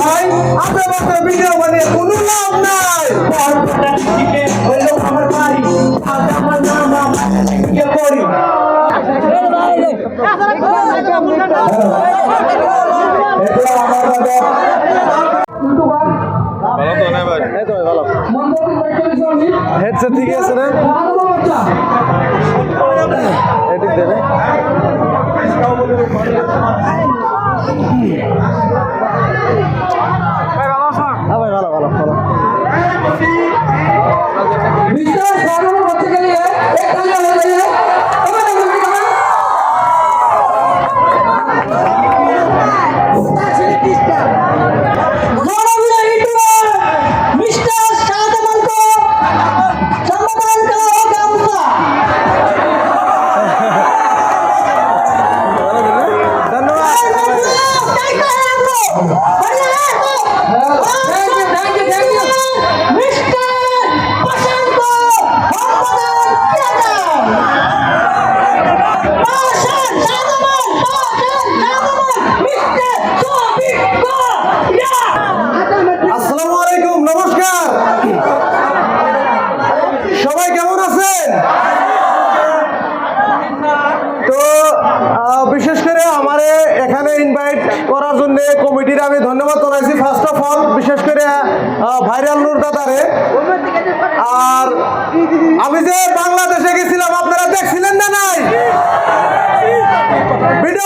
ভাই। আপনি মাত্র ভিডিও বানিয়ে কোনো লাভ নাই। পরপরটা দিকে হইল আমার বাড়ি আজ আমার নাম আমার করি। হেডসেট ঠিক আছে না? ধন্যবাদ বিশেষ করে আমারে এখানে ইনভাইট করার জন্য কমিটির আমি ধন্যবাদ জানাইছি ফার্স্ট অফ অল বিশেষ করে ভাইরাল নূর আর আমি যে বাংলাদেশে গেছিলাম আপনারা দেখছিলেন না নাই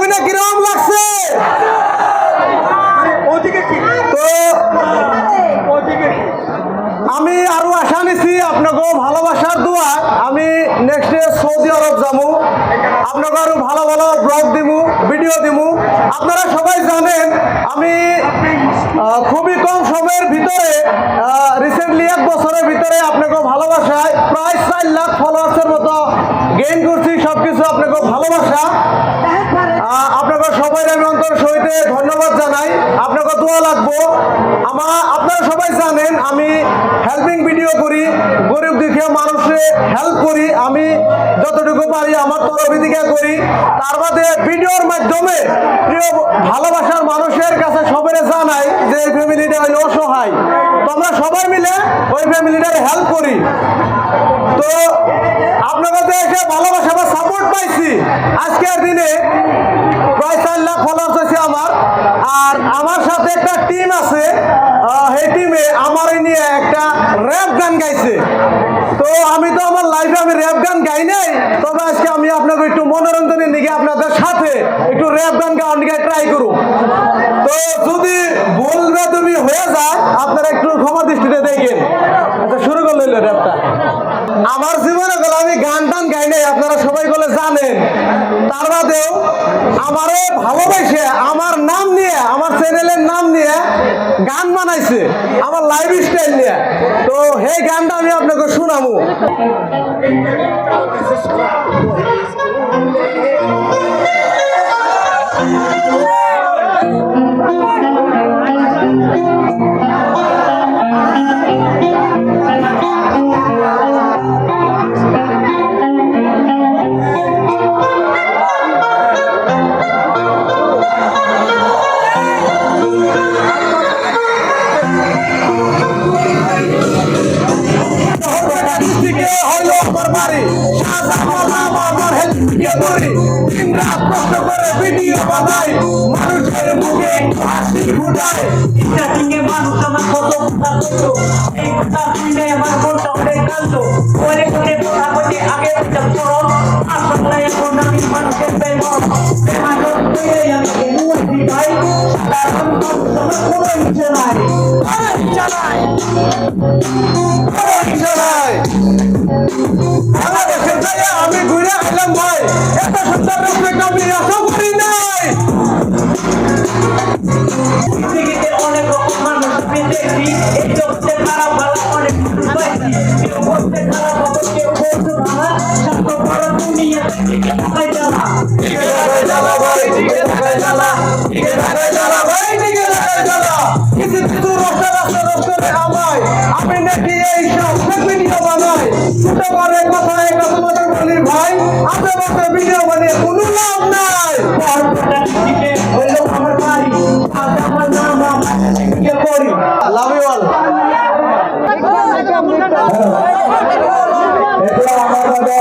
কিনে কীরকম লাগছে? আমি আরও আশা নিছি আপনাকে ভালোবাসার দোয়া। আমি নেক্সট ডে সৌদি আরব যাব। আপনাকে আরও ভালো ভালো ব্লগ দিমু ভিডিও দিমু আপনারা সবাই জানেন আমি খুবই কম সময়ের ভিতরে রিসেন্টলি এক বছরের ভিতরে আপনাকে ভালোবাসায় প্রায় চার লাখ ফলোয়ার্সের মতো গেইন করছি সবকিছু আপনাকে ভালোবাসা। আপনাকে সবাই আমি অন্তর সহিতে ধন্যবাদ জানাই। আপনাকে দোয়া লাগবো। আমার আপনারা সবাই জানেন, আমি হেল্পিং ভিডিও করি, গরিব দুঃখীয় মানুষে হেল্প করি, আমি যতটুকু পারি আমার তরফি দিকে করি। তার বাদে ভিডিওর মাধ্যমে প্রিয় ভালোবাসার মানুষের কাছে সবাই জানাই যে এই ফ্যামিলিটা হইলে অসহায়। তো আমরা সবাই মিলে ওই ফ্যামিলিটার হেল্প করি। তো আপনার কাছে এসে ভালোবাসা বা সাপোর্ট পাইছি, আজকের দিনে আমার সাথে একটা টিম আছে। সেই টিমে আমার নিয়ে একটা র্যাপ গান গাইছে। তো আমি তো আমার লাইফে আমি র্যাপ গান গাই নাই। তবে আজকে আমি আপনাকে একটু মনোরঞ্জনের দিকে আপনাদের সাথে একটু র্যাপ গান গাওয়ার দিকে ট্রাই করুন তো যদি বলবে তুমি হয়ে যায়, আপনারা একটু ক্ষমা দৃষ্টিতে দেখেন। আচ্ছা শুরু করলে র্যাপটা আমার জীবনে গেলে আমি গান টান গাই নাই আপনারা সবাই বলে জানেন তার বাদেও আমারে ভালোবেসে আমার নাম নিয়ে আমার চ্যানেলের নাম নিয়ে গান বানাইছে আমার লাইফ স্টাইল নিয়ে। তো সেই গানটা আমি আপনাকে শোনাবো। দিকে হইল আমার বাড়ি সাদা করি দিন রাত কষ্ট করে ভিডিও বানাই মানুষের মুখে একটু হাসি ফুটাই। স্টার্টিংয়ে মানুষ আমার কত কথা করতো এই কথা শুনে আমার মনটা অনেক কথা বলতে আগে এখন আমি মানুষের বেমন হয়ে ভাই সাধারণ কোনো ইচ্ছে নাই ঘুরে এলাম ভাই। এত সুন্দর রেসপেক্ট আমি আশা করি নাই। পৃথিবীতে অনেক রকম মানুষ দেখি এই জগতে খারাপ ভালো অনেক কিছু পাইছি। কেউ বলতে খারাপ হবে কেউ বলতে ভালো স্বাস্থ্য ভালো দুনিয়া থেকে টাকায় জ্বালা। টিকে লাগাই জ্বালা ভাই টিকে লাগাই জ্বালা। টিকে লাগাই জ্বালা ভাই টিকে লাগাই জ্বালা। কিছু কিছু রাস্তা রাস্তা রাস্তাতে আমায় আমি নাকি এই সব বানাই। ছোট করে কথা কে করি লাভ ইউ অল এটা আমার দাদা